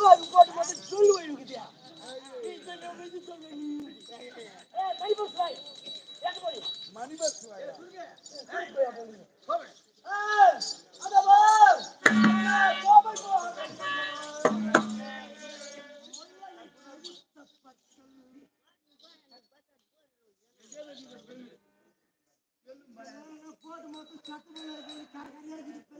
ரூபாய் போட்டு மட்டும் சொல்லு வைக்கிட்டியா மணிபஸ் மட்டும் சட்டம் இருக்குது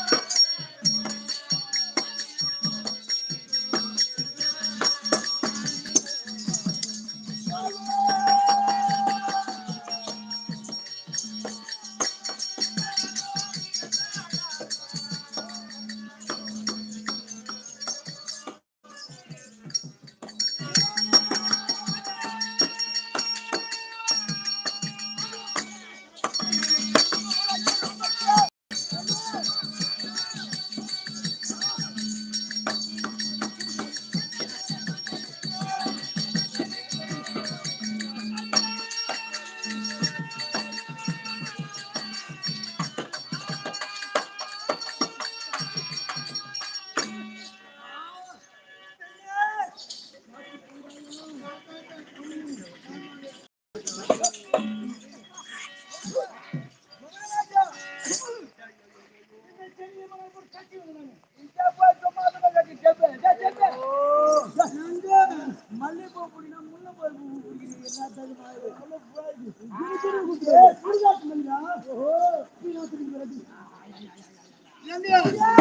Yeah.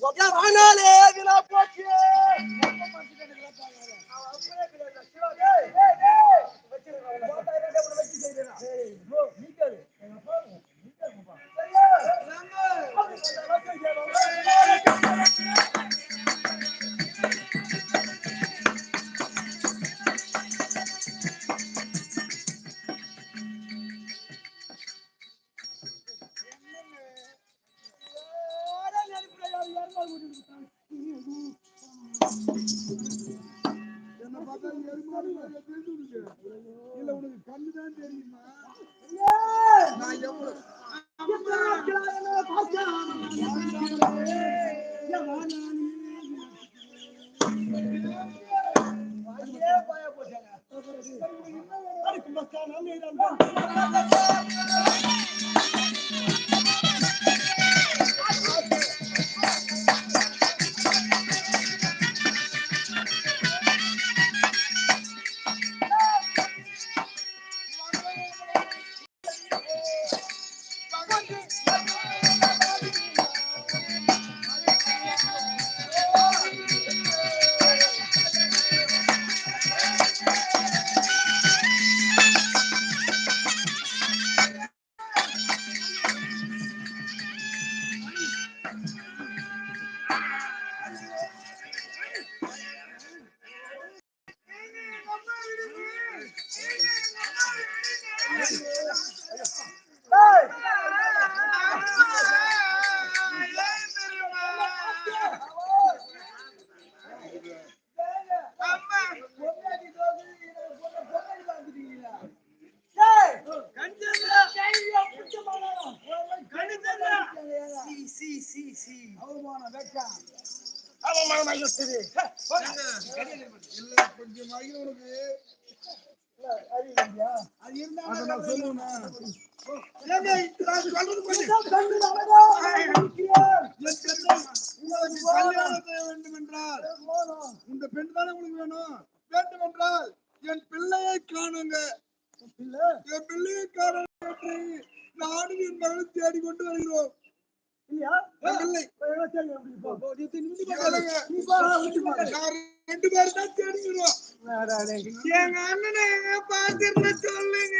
我干吗呢 என்ன பார்த்தா எருமாடு இல்ல உனக்கு கண்ணு தெரியுமா? என் பெண்ணை உங்களுக்கு கல்யாணம் செய்ய வேண்டும் என்றால் இந்த பெண் தானே உங்களுக்கு வேணும் வேண்டும் என்றால் என் பிள்ளையை காணுங்க என் பிள்ளையை காண நானும் என் மகளும் தேடிக்கொண்டு வருகிறோம். இல்லையா? ரெண்டு பேரும் தான். எங்க அண்ணனை பாத்துட்டு சொல்லுங்க.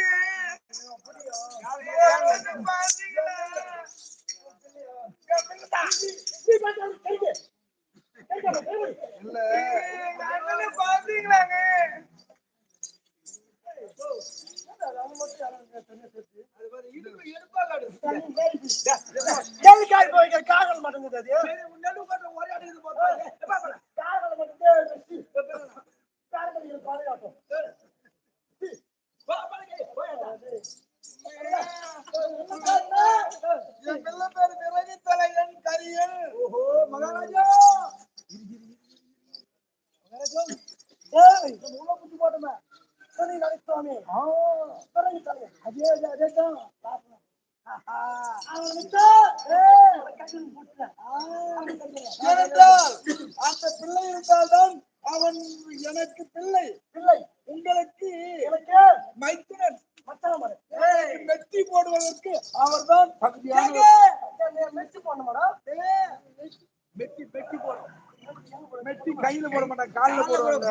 இல்ல. பாத்தீங்களாங்க எதுக்காக போய் இங்க காதல் அது? காதல் மட்டும்தான் பாதுகாட்டும். ஓஹோ, மகாராஜா மகாராஜா. ஏய், குத்தி ஆ, கட்டில். ஏனென்றால் அந்த பிள்ளை இருந்தால்தான் அவன் எனக்கு பிள்ளை இல்லை, உங்களுக்கு எனக்கு. எனக்கு மெட்டி போடுவதற்கு அவர்தான் தகுதியான மெச்சு போடணுமாடா? மெட்டி மெட்டி போடும் மெட்டி கையில போட மாட்டாங்க கால்ல போடுவாங்க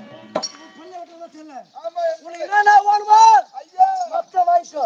வேணுமா? ஐயா மொத்தம் வாங்கிக்கோ.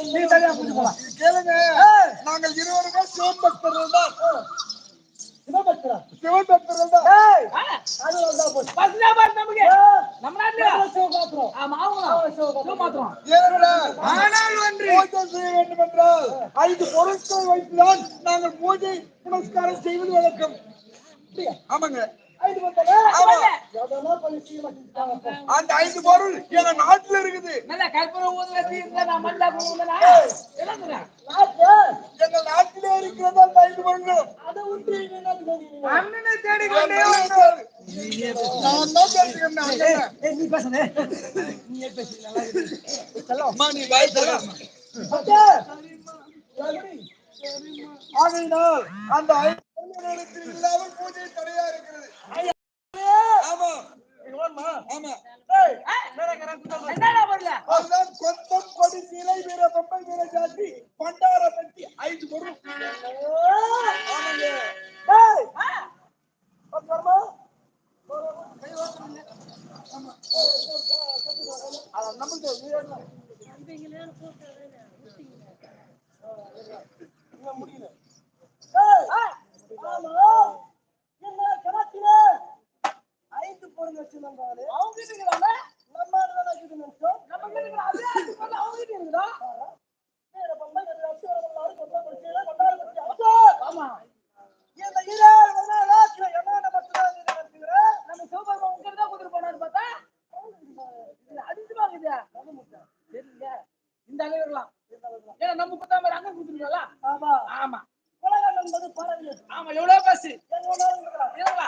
போட்டா நீ தனியா போய் போலாம் இது கேளுங்க நாங்கள் இருவருமே சிவபக்தர்கள் தான். சிவபக்தரா? சிவபக்தர்கள் தான் அது வந்தா போச்சு. பாரு நமக்கு. நம்ம நாட்டுல. நம்ம சிவபாத்திரம். ஆமா அவங்களும் சிவபாத்திரம் ஏனென்றால் ஆனால் ஒன்று. பூஜை செய்ய வேண்டும் என்றால் ஐந்து பொருட்கள் வைத்துதான் நாங்கள் பூஜை புனஸ்காரம் செய்வது வழக்கம். ஆமாங்க. அந்த ஐந்து பொருள் எங்க நாட்டுல இருக்குது. எங்க நாட்டிலே இருக்கிறது அந்த ஐந்து பொருள்களும் அண்ணனை தேடி இருக்கு அம்மா அந்த ஆமா. ஆமா. ஆமா. என்னடா வரல அதுதான் கொத்தம் கொடி சீலை வீர பொம்பை வீர ஜாதி இருக்குது அவங்க கிட்ட நம்ம தான் இருக்குது நினைச்சோம்? நம்ம கிட்ட இருக்கிற அதே அவங்க கிட்ட இருக்குதா ஆமா. இந்த ஈரா என்ன மட்டும்தான் நம்ம சிவபெருமா உங்க தான் கூட்டிட்டு போனான்னு பார்த்தா? அதிசயமாகுது சரிங்க இந்த அளவுலாம் ஏன்னா நம்ம குத்தா மாதிரி ஆமா. ஆமா. உலகம் என்பது பரவாயில்லை ஆமா எவ்வளவு காசு எவ்வளவு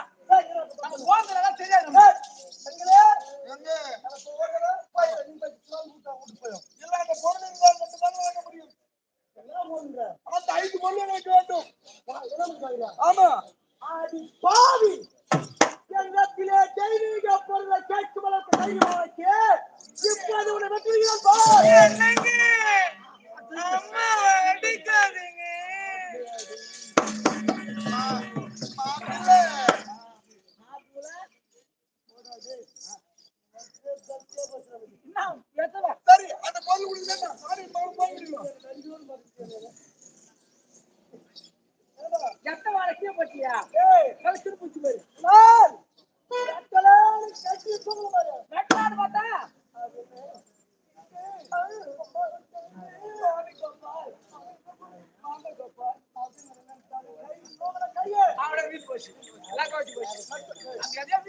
Merci.